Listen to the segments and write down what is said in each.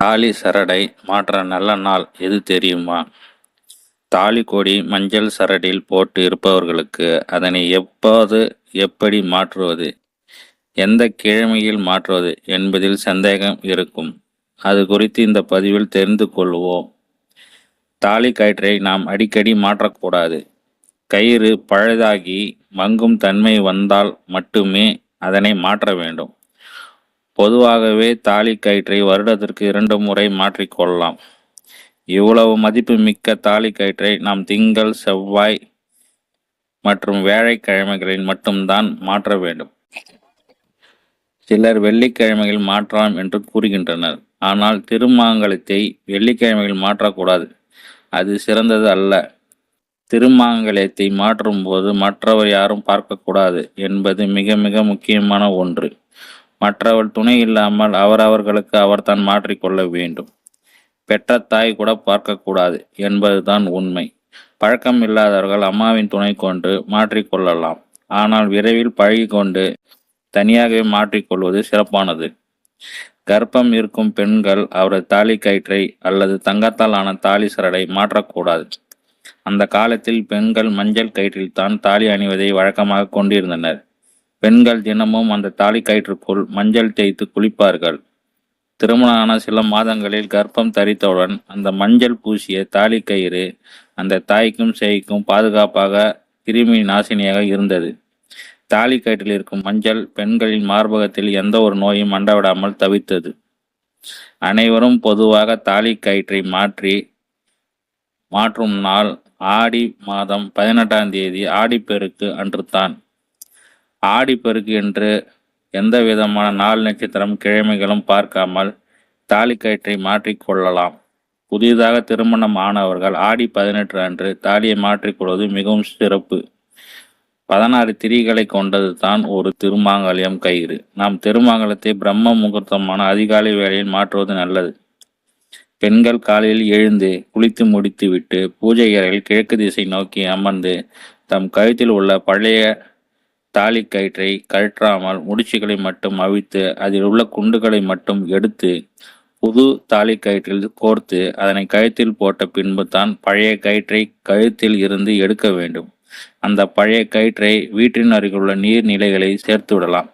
தாலி சரடை மாற்ற நல்ல நாள் எது தெரியுமா? தாலி கொடி மஞ்சள் சரடில் போட்டு இருப்பவர்களுக்கு அதனை எப்போது எப்படி மாற்றுவது? எந்த கிழமையில் மாற்றுவது என்பதில் சந்தேகம் இருக்கும். அது குறித்து இந்த பதிவில் தெரிந்து கொள்வோம். தாலி கயிற்றை நாம் அடிக்கடி மாற்றக்கூடாது. கயிறு பழுதாகி மங்கும் தன்மை வந்தால் மட்டுமே அதனை மாற்ற வேண்டும். பொதுவாகவே தாலி கயிற்றை வருடத்திற்கு இரண்டு முறை மாற்றிக்கொள்ளலாம் இவ்வளவு மதிப்புமிக்க தாலி கயிற்றை நாம் திங்கள் செவ்வாய் மற்றும் வேலைக்கிழமைகளில் மட்டும்தான் மாற்ற வேண்டும். சிலர் வெள்ளிக்கிழமையில் மாற்றலாம் என்று கூறுகின்றனர். ஆனால் திருமாங்கலத்தை வெள்ளிக்கிழமையில் மாற்றக்கூடாது. அது சிறந்தது அல்ல. திருமாங்கலத்தை மாற்றும் போது மற்றவர் யாரும் பார்க்கக்கூடாது என்பது மிக மிக முக்கியமான ஒன்று. மற்றவர் துணை இல்லாமல் அவரவர்களுக்கு அவர்தான் மாற்றிக்கொள்ள வேண்டும். பெற்ற தாய் கூட பார்க்கக்கூடாது என்பதுதான் உண்மை. பழக்கம் இல்லாதவர்கள் அம்மாவின் துணை கொண்டு மாற்றிக்கொள்ளலாம் ஆனால் விரைவில் பழகிக்கொண்டு தனியாகவே மாற்றிக்கொள்வது சிறப்பானது. கர்ப்பம் இருக்கும் பெண்கள் அவரது தாலி கயிற்றை அல்லது தங்கத்தால் ஆன தாலி சரடை மாற்றக்கூடாது. அந்த காலத்தில் பெண்கள் மஞ்சள் கயிற்றில் தான் தாலி அணிவதை வழக்கமாக கொண்டிருந்தனர். பெண்கள் தினமும் அந்த தாலி கயிற்றுக்குள் மஞ்சள் தேய்த்து குளிப்பார்கள். திருமணம் ஆன சில மாதங்களில் கர்ப்பம் தரித்தவுடன் அந்த மஞ்சள் பூசிய தாலி கயிறு அந்த தாய்க்கும் சேய்க்கும் பாதுகாப்பாக கிருமி நாசினியாக இருந்தது. தாலி கயிற்றில் இருக்கும் மஞ்சள் பெண்களின் மார்பகத்தில் எந்த ஒரு நோயும் மண்டவிடாமல் தவித்தது. அனைவரும் பொதுவாக தாலி கயிற்றை மாற்றி மாற்றும் நாள் ஆடி மாதம் பதினெட்டாம் தேதி ஆடிப்பெருக்கு அன்று தான். ஆடிப்பெருக்கு என்று எந்த விதமான நாள் நட்சத்திரம் கிழமைகளும் பார்க்காமல் தாலி கயிற்றை மாற்றிக்கொள்ளலாம் புதிதாக திருமணம் ஆனவர்கள் ஆடி பதினெட்டு அன்று தாலியை மாற்றிக்கொள்வது மிகவும் சிறப்பு. பதினாறு திரிகளை கொண்டது தான் ஒரு திருமாங்கல்யம் கயிறு. நாம் திருமாங்கலத்தை பிரம்ம முகூர்த்தமான அதிகாலை வேளையில் மாற்றுவது நல்லது. பெண்கள் காலையில் எழுந்து குளித்து முடித்துவிட்டு பூஜை அறையில் கிழக்கு திசை நோக்கி அமர்ந்து தம் கழுத்தில் உள்ள பழைய தாலி கயிற்றை கழற்றாமல் முடிச்சுகளை மட்டும் அவிழ்த்து அதில் உள்ள குண்டுகளை மட்டும் எடுத்து புது தாலி கயிற்றில் கோர்த்து அதனை கழுத்தில் போட்ட பின்பு தான் பழைய கயிற்றை கழுத்தில் இருந்து எடுக்க வேண்டும். அந்த பழைய கயிற்றை வீட்டின் அருகிலுள்ள நீர்நிலைகளை சேர்த்து விடலாம்.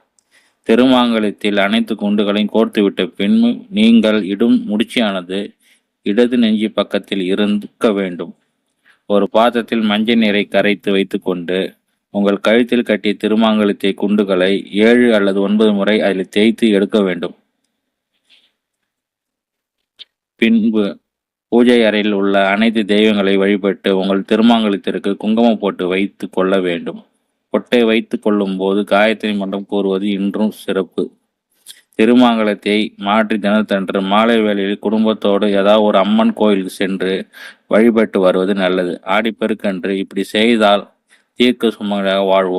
திருமாங்கலத்தில் அனைத்து குண்டுகளையும் கோர்த்துவிட்ட பின் நீங்கள் இடும் முடிச்சியானது இடது நெஞ்சு பக்கத்தில் இருக்க வேண்டும். ஒரு பாத்திரத்தில் மஞ்சள் நீரை கரைத்து வைத்துக்கொண்டு உங்கள் கழுத்தில் கட்டிய திருமாங்கலத்தை குண்டுகளை ஏழு அல்லது ஒன்பது முறை அதில் தேய்த்து எடுக்க வேண்டும். பின்பு பூஜை அறையில் உள்ள அனைத்து தெய்வங்களை வழிபட்டு உங்கள் திருமாங்கலத்திற்கு குங்குமம் போட்டு வைத்து கொள்ள வேண்டும். பொட்டை வைத்து கொள்ளும் போது காயத்ரி மன்றம் கூறுவது இன்றும் சிறப்பு. திருமாங்கலத்தை மாற்றி தினத்தன்று மாலை வேளையில் குடும்பத்தோடு ஏதாவது ஒரு அம்மன் கோயிலுக்கு சென்று வழிபட்டு வருவது நல்லது. ஆடிப்பெருக்கன்று இப்படி செய்தால் 第一个从孟加拉。